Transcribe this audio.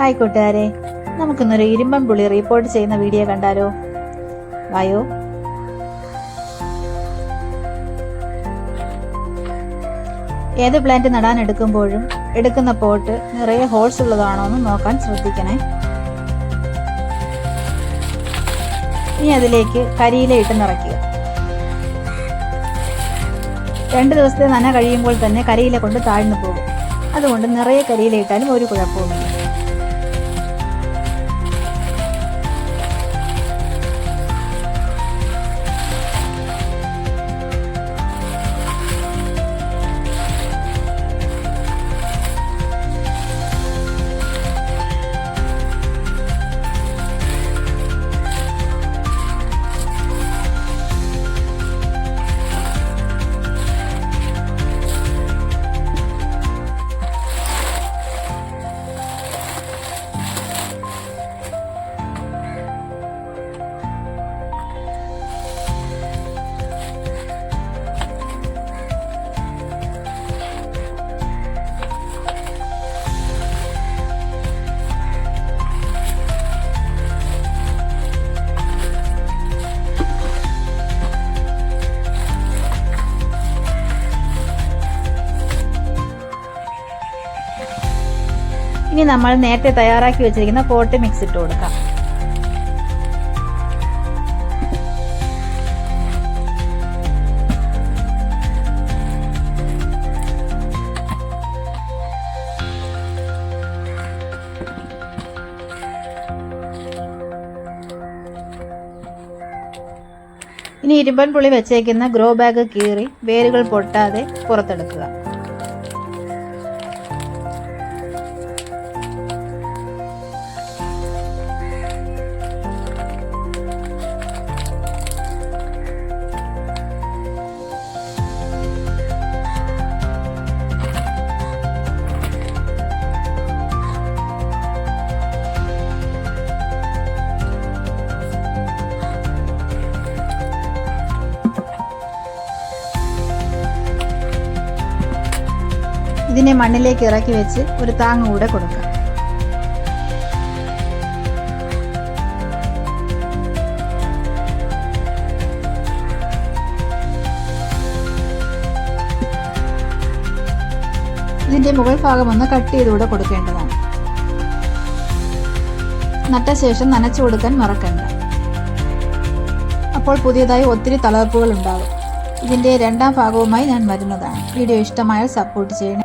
Hi കൂട്ടുകാരെ. നമുക്കിന്നൊരു ഇരുമ്പൻ പുളി റിപ്പോർട്ട് ചെയ്യുന്ന വീഡിയോ കണ്ടാലോ? വായോ. ഏത് പ്ലാന്റ് നടാൻ എടുക്കുമ്പോഴും എടുക്കുന്ന പോട്ട് നിറയെ ഹോൾസ് ഉള്ളതാണോ എന്ന് നോക്കാൻ ശ്രദ്ധിക്കണേ. ഇനി അതിലേക്ക് കരിയില ഇട്ട് നിറയ്ക്കുക. രണ്ട് ദിവസത്തെ നന കഴിയുമ്പോൾ തന്നെ കരിയില കൊണ്ട് താഴ്ന്നു പോകും. അതുകൊണ്ട് നിറയെ കരിയില ഇട്ടാലും ഒരു കുഴപ്പവുമില്ല. ഇനി നമ്മൾ നേരത്തെ തയ്യാറാക്കി വെച്ചിരിക്കുന്ന കോട്ട് മിക്സ് ഇട്ട് കൊടുക്കാം. ഇനി ഇരുമ്പൻ പുളി വെച്ചേക്കുന്ന ഗ്രോ ബാഗ് കീറി വേരുകൾ പൊട്ടാതെ പുറത്തെടുക്കുക. ഇതിനെ മണ്ണിലേക്ക് ഇറക്കി വെച്ച് ഒരു താങ്ങ് കൂടെ കൊടുക്കാം. ഇതിന്റെ മുകൾ ഭാഗം ഒന്ന് കട്ട് ചെയ്തുകൂടെ കൊടുക്കേണ്ടതാണ്. നട്ട ശേഷം നനച്ചു കൊടുക്കാൻ മറക്കണ്ട. അപ്പോൾ പുതിയതായി ഒത്തിരി തളർപ്പുകൾ ഉണ്ടാകും ഇതിന്റെ രണ്ടാം ഭാഗവുമായി ഞാൻ വരുന്നതാണ്. വീഡിയോ ഇഷ്ടമായാൽ സപ്പോർട്ട് ചെയ്യണേ.